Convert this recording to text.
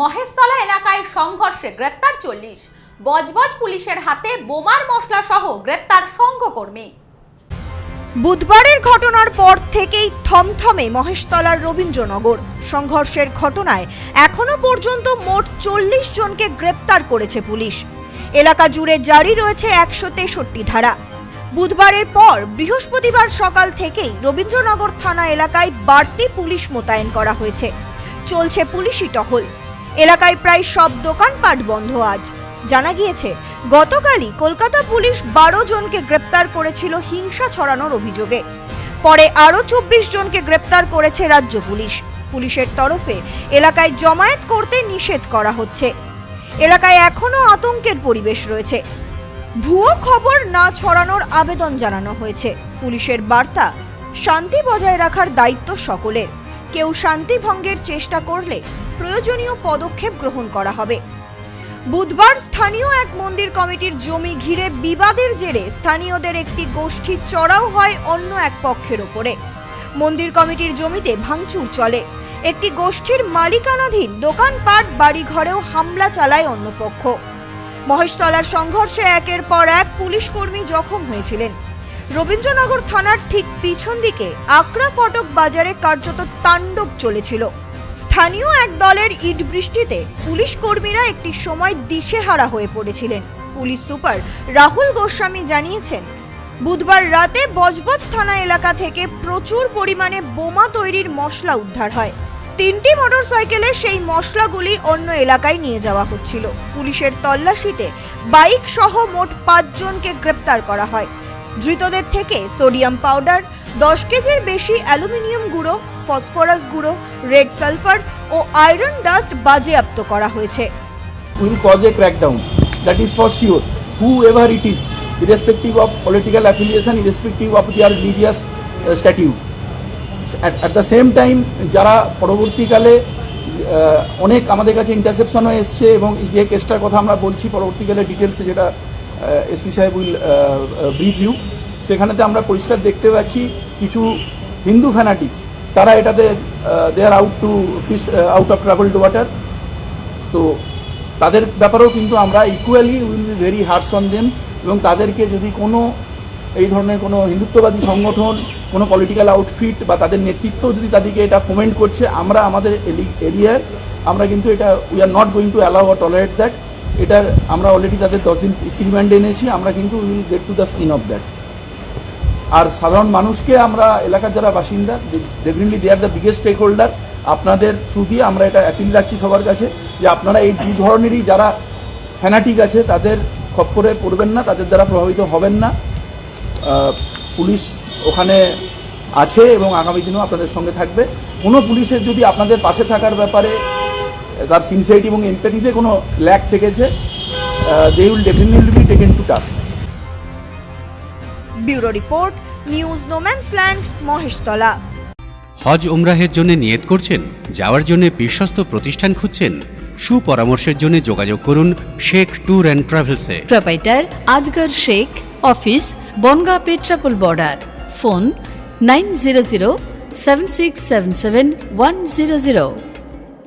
মহেশতলা এলাকায় সংঘর্ষে গ্রেপ্তার চল্লিশ। বজবজ পুলিশের হাতে বোমার মশলা সহ গ্রেপ্তার সংঘকর্মী। বুধবারের ঘটনার পর থেকেই থমথমে মহেশতলার রবীন্দ্রনগর। সংঘর্ষের ঘটনায় এখনও পর্যন্ত মোট চল্লিশ জনকে গ্রেপ্তার করেছে পুলিশ। এলাকা জুড়ে জারি রয়েছে একশো তেষট্টি ধারা। বুধবারের পর বৃহস্পতিবার সকাল থেকেই রবীন্দ্রনগর থানা এলাকায় বাড়তি পুলিশ মোতায়েন করা হয়েছে। চলছে পুলিশি টহল। এলাকায় প্রায় সব দোকানপাট বন্ধ আজ। জানা গিয়েছে, গতকালই কলকাতা পুলিশ বারো জনকে গ্রেপ্তার করেছিল হিংসা ছড়ানোর অভিযোগে। পরে আরও চব্বিশ জনকে গ্রেপ্তার করেছে রাজ্য পুলিশ। পুলিশের তরফে এলাকায় জমায়েত করতে নিষেধ করা হচ্ছে। এলাকায় এখনও আতঙ্কের পরিবেশ রয়েছে। ভুয়ো খবর না ছড়ানোর আবেদন জানানো হয়েছে। পুলিশের বার্তা, শান্তি বজায় রাখার দায়িত্ব সকলের। কেউ শান্তি ভঙ্গের চেষ্টা করলে প্রয়োজনীয় পদক্ষেপ গ্রহণ করা হবে। বুধবার স্থানীয় এক মন্দির কমিটির জমি ঘিরে বিবাদের জেরে স্থানীয়দের একটি গোষ্ঠী চড়াও হয় অন্য এক পক্ষের ওপরে। মন্দির কমিটির জমিতে ভাঙচুর চলে। একটি গোষ্ঠীর মালিকানাধীন দোকানপাট, বাড়িঘরেও হামলা চালায় অন্য পক্ষ। মহেশতলার সংঘর্ষে একের পর এক পুলিশ কর্মী জখম হয়েছিলেন। রবীন্দ্রনগর থানার ঠিক পিছন দিকে আকরা ফটক বাজারে কার্যত তাণ্ডব চলেছিল। স্থানীয় এক দলের ইট বৃষ্টিতে পুলিশ কর্মীরা একটি সময় দিশেহারা হয়ে পড়েছিলেন। পুলিশ সুপার রাহুল গোস্বামী জানিয়েছেন, বুধবার রাতে বজবজ থানা এলাকা থেকে প্রচুর পরিমাণে বোমা তৈরির মশলা উদ্ধার হয়। তিনটি মোটরসাইকেলে সেই মশলাগুলি অন্য এলাকায় নিয়ে যাওয়া হচ্ছিল। পুলিশের তল্লাশিতে বাইক সহ মোট পাঁচজনকে গ্রেপ্তার করা হয়। ধৃতদের থেকে সোডিয়াম পাউডার দশ কেজির বেশি অ্যালুমিনিয়াম গুঁড়ো ফসফরাস গুঁড়ো রেড সালফার ও আয়রন ডাস্ট বাজেয়াপ্ত করা হয়েছে will cause a crackdown. That is for sure. Whoever it is, irrespective of political affiliation, irrespective of their religious uh, statute. At, at the same time, যারা পরবর্তীকালে আহ, অনেক আমাদের কাছে ইন্টারসেপশনও এসছে এবং যে কেসটার কথা আমরা বলছি পরবর্তীকালে ডিটেলসে যেটা এসপি সাহেব উইল ব্রিফ ইউ সেখানেতে আমরা পরিষ্কার দেখতে পাচ্ছি কিছু হিন্দু ফ্যানাটিক্স তারা এটাতে they are out to fish out of travel to water তো তাদের ব্যাপারেও কিন্তু আমরা equally will be very harsh on them এবং তাদেরকে যদি কোনো এই ধরনের কোনো হিন্দুত্ববাদী সংগঠন, কোনো পলিটিক্যাল আউটফিট বা তাদের নেতৃত্ব যদি তাদেরকে এটা ফোমেন্ট করছে, আমরা আমাদের এরিয়ায় আমরা কিন্তু এটা we are not going to allow or tolerate that এটার আমরা অলরেডি তাদের দশ দিন রিমান্ডে এনেছি, আমরা কিন্তু will get to the skin of that আর সাধারণ মানুষকে আমরা, এলাকার যারা বাসিন্দা definitely they are the biggest stakeholder আপনাদের থ্রু দিয়ে আমরা এটা অ্যাপিল রাখছি সবার কাছে যে আপনারা এই দু ধরনেরই যারা ফ্যানাটিক আছে, তাদের খপ্পরে পড়বেন না, তাদের দ্বারা প্রভাবিত হবেন না। পুলিশ ওখানে আছে এবং আগামী দিনেও আপনাদের সঙ্গে থাকবে। কোনো পুলিশের যদি আপনাদের পাশে থাকার ব্যাপারে তার সিনসিয়ারিটি এবং এমপ্যাথিতে কোনো ল্যাক থেকেছে they will definitely be taken to task bureau report news no man's land Maheshtala. হজ উমরাহের জন্য নিয়ত করছেন যাওয়ার জন্য বিশ্বস্ত প্রতিষ্ঠান খুঁজছেন সুপরামর্শের জন্য যোগাযোগ করুন Sheikh tour and ট্রাভেলসে। Proprietor Azgar Sheikh office Bongaon Petrapole border phone nine zero zero seven six seven seven one zero zero.